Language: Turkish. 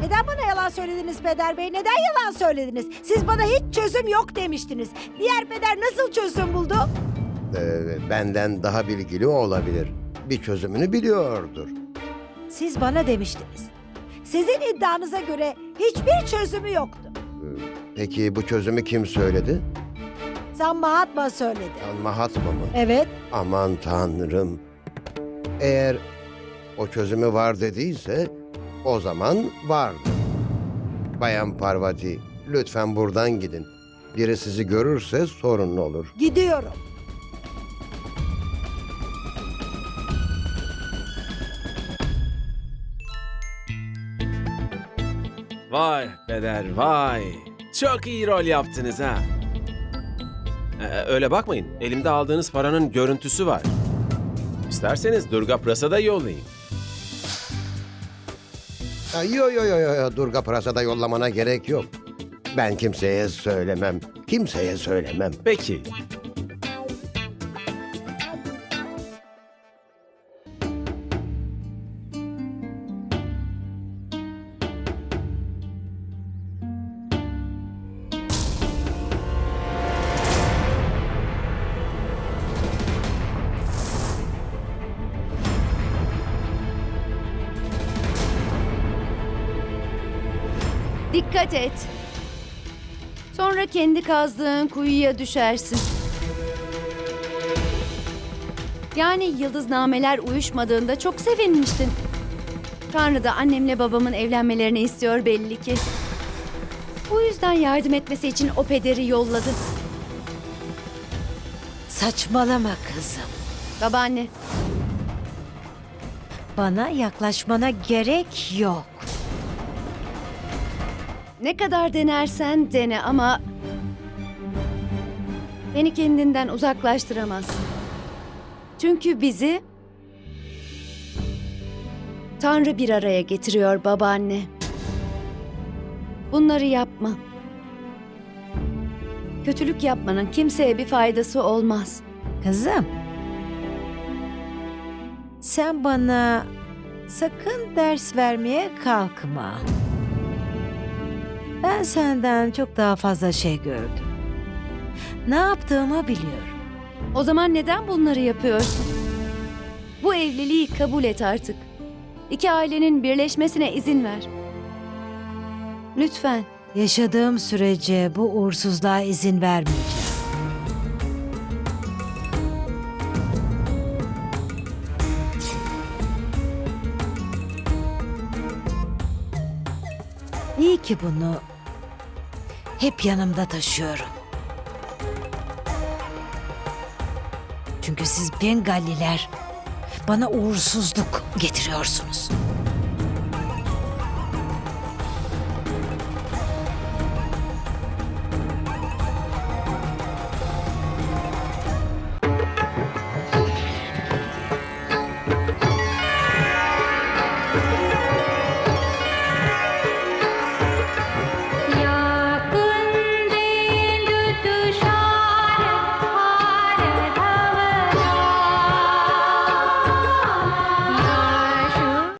Neden bana yalan söylediniz Peder Bey? Neden yalan söylediniz? Siz bana hiç çözüm yok demiştiniz. Diğer peder nasıl çözüm buldu? Ee, benden daha bilgili olabilir. Bir çözümünü biliyordur. Siz bana demiştiniz. Sizin iddianıza göre hiçbir çözümü yoktu. Peki bu çözümü kim söyledi? Sen Mahatma söyledi. Mahatma mı? Evet. Aman tanrım. Eğer o çözümü var dediyse o zaman vardı. Bayan Parvati, lütfen buradan gidin. Biri sizi görürse sorun olur. Gidiyorum. Vay Peder vay. Çok iyi rol yaptınız ha. Ee, öyle bakmayın. Elimde aldığınız paranın görüntüsü var. İsterseniz Durga Prasad'a yollayayım. Ya, Yo yo yo yo yo, Durga Prasa'da yollamana gerek yok. Ben kimseye söylemem. Kimseye söylemem. Peki. Dikkat et. Sonra kendi kazdığın kuyuya düşersin. Yani yıldıznameler uyuşmadığında çok sevinmiştin. Tanrı da annemle babamın evlenmelerini istiyor belli ki. Bu yüzden yardım etmesi için o pederi yolladı. Saçmalama kızım. Babaanne, Bana yaklaşmana gerek yok. Ne kadar denersen dene ama... Beni kendinden uzaklaştıramazsın. Çünkü bizi... Tanrı bir araya getiriyor babaanne. Bunları yapma. Kötülük yapmanın kimseye bir faydası olmaz. Kızım. Sen bana sakın ders vermeye kalkma. Ben senden çok daha fazla şey gördüm. Ne yaptığımı biliyorum. O zaman neden bunları yapıyorsun? Bu evliliği kabul et artık. İki ailenin birleşmesine izin ver. Lütfen. Yaşadığım sürece bu uğursuzluğa izin vermeyeceğim. İyi ki bunu hep yanımda taşıyorum. Çünkü siz Bengaliler bana uğursuzluk getiriyorsunuz.